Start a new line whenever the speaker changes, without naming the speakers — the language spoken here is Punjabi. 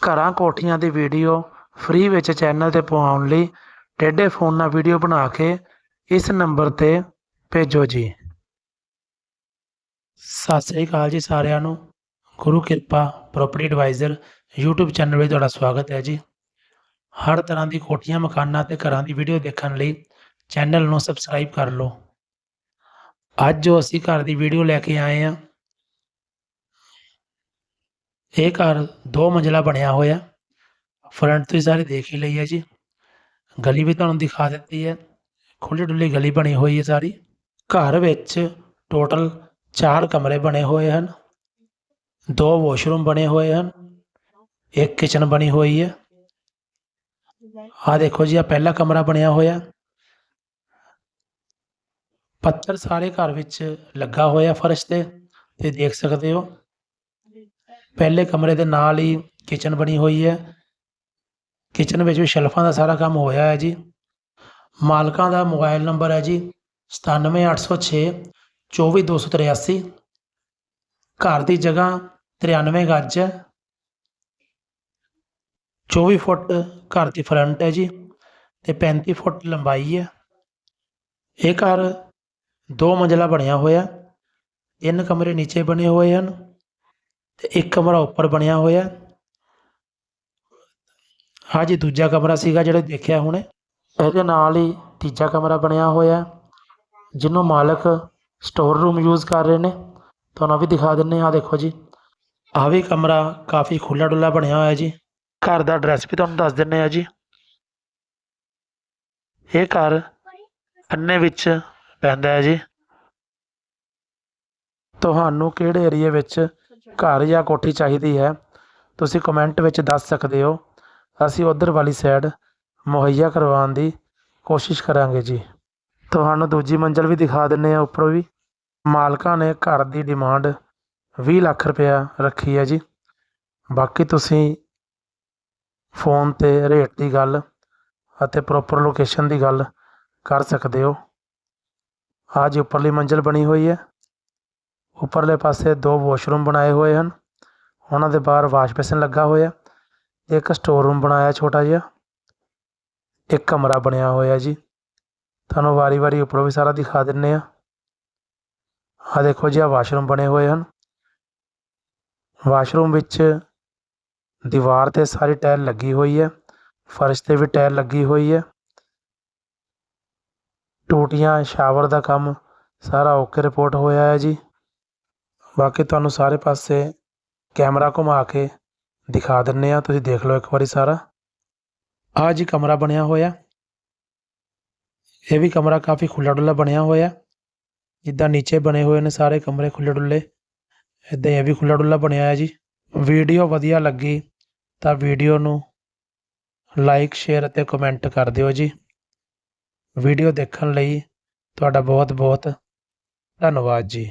ਘਰਾਂ ਕੋਠੀਆਂ ਦੀ ਵੀਡੀਓ ਫ੍ਰੀ ਵਿੱਚ ਚੈਨਲ ਤੇ ਪਵਾਉਣ ਲਈ ਟੇਢੇ ਫੋਨ ਨਾਲ ਵੀਡੀਓ ਬਣਾ ਕੇ ਇਸ ਨੰਬਰ ਤੇ ਭੇਜੋ ਜੀ। ਸਤਿ ਸ੍ਰੀ ਅਕਾਲ ਜੀ ਸਾਰਿਆਂ ਨੂੰ। ਗੁਰੂ ਕਿਰਪਾ ਪ੍ਰੋਪਰਟੀ ਐਡਵਾਈਜ਼ਰ YouTube ਚੈਨਲ ਵਿੱਚ ਤੁਹਾਡਾ ਸਵਾਗਤ ਹੈ ਜੀ। ਹਰ ਤਰ੍ਹਾਂ ਦੀ ਕੋਠੀਆਂ, ਮਕਾਨਾਂ ਤੇ ਘਰਾਂ ਦੀ ਵੀਡੀਓ ਦੇਖਣ ਲਈ ਚੈਨਲ ਨੂੰ ਸਬਸਕ੍ਰਾਈਬ ਕਰ ਲਓ। ਅੱਜ ਜੋ ਅਸੀਂ ਘਰ ਦੀ ਵੀਡੀਓ ਲੈ ਕੇ ਆਏ ਹਾਂ ਇਹ ਘਰ ਦੋ ਮੰਜ਼ਲਾ ਬਣਿਆ ਹੋਇਆ। ਫਰੰਟ ਤੋਂ ਹੀ ਸਾਰੇ ਦੇਖ ਹੀ ਲਈ ਹੈ ਜੀ। ਗਲੀ ਵੀ ਤੁਹਾਨੂੰ ਦਿਖਾ ਦਿੱਤੀ ਹੈ। ਖੁੱਲੀ ਡੁੱਲੀ ਗਲੀ ਬਣੀ ਹੋਈ ਹੈ ਸਾਰੀ। ਘਰ ਵਿੱਚ ਟੋਟਲ ਚਾਰ ਕਮਰੇ ਬਣੇ ਹੋਏ ਹਨ। ਦੋ ਵਾਸ਼ਰੂਮ ਬਣੇ ਹੋਏ ਹਨ। ਇੱਕ ਕਿਚਨ ਬਣੀ ਹੋਈ ਹੈ। ਆ ਦੇਖੋ ਜੀ ਆ ਪਹਿਲਾ ਕਮਰਾ ਬਣਿਆ ਹੋਇਆ। ਪੱਥਰ ਸਾਰੇ ਘਰ ਵਿੱਚ ਲੱਗਾ ਹੋਇਆ ਫਰਸ਼ ਤੇ। ਤੇ ਦੇਖ ਸਕਦੇ ਹੋ। ਪਹਿਲੇ ਕਮਰੇ ਦੇ ਨਾਲ ਹੀ ਕਿਚਨ ਬਣੀ ਹੋਈ ਹੈ। ਕਿਚਨ ਵਿੱਚ ਵੀ ਸ਼ੈਲਫਾਂ ਦਾ ਸਾਰਾ ਕੰਮ ਹੋਇਆ ਹੈ ਜੀ। ਮਾਲਕਾਂ ਦਾ ਮੋਬਾਈਲ ਨੰਬਰ ਹੈ ਜੀ 97806 24283 ਘਰ ਦੀ ਜਗ੍ਹਾ 93 ਗੱਜ ਹੈ। 24 ਫੁੱਟ ਘਰ ਦੀ ਫਰੰਟ ਹੈ ਜੀ ਤੇ 35 ਫੁੱਟ ਲੰਬਾਈ ਹੈ। ਇਹ ਘਰ ਦੋ ਮੰਜ਼ਲਾ ਬਣਿਆ ਹੋਇਆ। ਤਿੰਨ ਕਮਰੇ ਨੀਚੇ ਬਣੇ ਹੋਏ ਹਨ। ਤੇ ਇੱਕ ਕਮਰਾ ਉੱਪਰ ਬਣਿਆ ਹੋਇਆ। ਹਾਂ ਜੀ ਦੂਜਾ ਕਮਰਾ ਸੀਗਾ ਜਿਹੜਾ ਦੇਖਿਆ ਹੁਣੇ। ਇਹਦੇ ਨਾਲ ਹੀ ਤੀਜਾ ਕਮਰਾ ਬਣਿਆ ਹੋਇਆ। ਜਿਹਨੂੰ ਮਾਲਕ ਸਟੋਰ ਰੂਮ ਯੂਜ਼ ਕਰ ਰਹੇ ਨੇ। ਤੁਹਾਨੂੰ ਵੀ ਦਿਖਾ ਦਿੰਨੇ ਆ ਦੇਖੋ ਜੀ। ਆ ਵੀ ਕਮਰਾ ਕਾਫੀ ਖੁੱਲਾ ਡੁੱਲਾ ਬਣਿਆ ਹੋਇਆ ਜੀ। ਘਰ ਦਾ ਐਡਰੈਸ ਵੀ ਤੁਹਾਨੂੰ ਦੱਸ ਦਿੰਨੇ ਆ ਜੀ। ਇਹ ਘਰ ਅੰਨੇ ਵਿੱਚ ਪੈਂਦਾ ਹੈ ਜੀ। ਤੁਹਾਨੂੰ ਕਿਹੜੇ ਏਰੀਏ ਵਿੱਚ ਘਰ ਜਾਂ ਕੋਠੀ ਚਾਹੀਦੀ ਹੈ, ਤੁਸੀਂ ਕਮੈਂਟ ਵਿੱਚ ਦੱਸ ਸਕਦੇ ਹੋ। ਅਸੀਂ ਉਧਰ ਵਾਲੀ ਸਾਈਡ ਮੁਹੱਈਆ ਕਰਵਾਉਣ ਦੀ ਕੋਸ਼ਿਸ਼ ਕਰਾਂਗੇ ਜੀ। ਤੁਹਾਨੂੰ ਦੂਜੀ ਮੰਜ਼ਲ ਵੀ ਦਿਖਾ ਦਿੰਨੇ ਆ ਉੱਪਰੋਂ ਵੀ। ਮਾਲਕਾਂ ਨੇ ਘਰ ਦੀ ਡਿਮਾਂਡ 20 ਲੱਖ ਰੁਪਇਆ ਰੱਖੀ ਹੈ ਜੀ। ਬਾਕੀ ਤੁਸੀਂ ਫੋਨ ਤੇ ਰੇਟ ਦੀ ਗੱਲ ਅਤੇ ਪ੍ਰੋਪਰ ਲੋਕੇਸ਼ਨ ਦੀ ਗੱਲ ਕਰ ਸਕਦੇ ਹੋ। ਅੱਜ ਉੱਪਰਲੀ ਮੰਜ਼ਲ ਬਣੀ ਹੋਈ ਹੈ। ਉੱਪਰਲੇ ਪਾਸੇ ਦੋ ਵਾਸ਼ਰੂਮ ਬਣਾਏ ਹੋਏ ਹਨ। ਉਹਨਾਂ ਦੇ ਬਾਹਰ ਵਾਸ਼ ਬੇਸਿਨ ਲੱਗਾ ਹੋਇਆ। ਇੱਕ ਸਟੋਰ ਰੂਮ ਬਣਾਇਆ ਛੋਟਾ ਜਿਹਾ। ਇੱਕ ਕਮਰਾ ਬਣਿਆ ਹੋਇਆ ਜੀ। ਤੁਹਾਨੂੰ ਵਾਰੀ-ਵਾਰੀ ਉੱਪਰੋਂ ਵੀ ਸਾਰਾ ਦਿਖਾ ਦਿੰਨੇ ਆ। ਆ ਦੇਖੋ ਜੀ, ਆ ਵਾਸ਼ਰੂਮ ਬਣੇ ਹੋਏ ਹਨ। ਵਾਸ਼ਰੂਮ ਵਿੱਚ ਦੀਵਾਰ ਤੇ ਸਾਰੀ ਟਾਇਲ ਲੱਗੀ ਹੋਈ ਹੈ। ਫਰਸ਼ ਤੇ ਵੀ ਟਾਇਲ ਲੱਗੀ ਹੋਈ ਹੈ। ਟੂਟੀਆਂ, ਸ਼ਾਵਰ ਦਾ ਕੰਮ ਸਾਰਾ ਓਕੇ ਰਿਪੋਰਟ ਹੋਇਆ ਹੈ ਜੀ। ਬਾਕੀ ਤੁਹਾਨੂੰ ਸਾਰੇ ਪਾਸੇ ਕੈਮਰਾ ਘੁਮਾ ਕੇ ਦਿਖਾ ਦਿੰਨੇ ਆ। ਤੁਸੀਂ ਦੇਖ ਲਓ ਇੱਕ ਵਾਰੀ ਸਾਰਾ। ਆ ਜੀ ਕਮਰਾ ਬਣਿਆ ਹੋਇਆ। ਇਹ ਵੀ ਕਮਰਾ ਕਾਫੀ ਖੁੱਲਾ ਡੁੱਲਾ ਬਣਿਆ ਹੋਇਆ। ਜਿੱਦਾਂ ਨੀਚੇ ਬਣੇ ਹੋਏ ਨੇ ਸਾਰੇ ਕਮਰੇ ਖੁੱਲੇ ਡੁੱਲੇ ਇਦਾਂ ਇਹ ਵੀ ਖੁੱਲਾ ਡੁੱਲਾ ਬਣਿਆ ਹੈ ਜੀ। ਵੀਡੀਓ ਵਧੀਆ ਲੱਗੀ ਤਾਂ ਵੀਡੀਓ ਨੂੰ ਲਾਈਕ, ਸ਼ੇਅਰ ਅਤੇ ਕਮੈਂਟ ਕਰ ਦਿਓ ਜੀ। ਵੀਡੀਓ ਦੇਖਣ ਲਈ ਤੁਹਾਡਾ ਬਹੁਤ ਬਹੁਤ ਧੰਨਵਾਦ ਜੀ।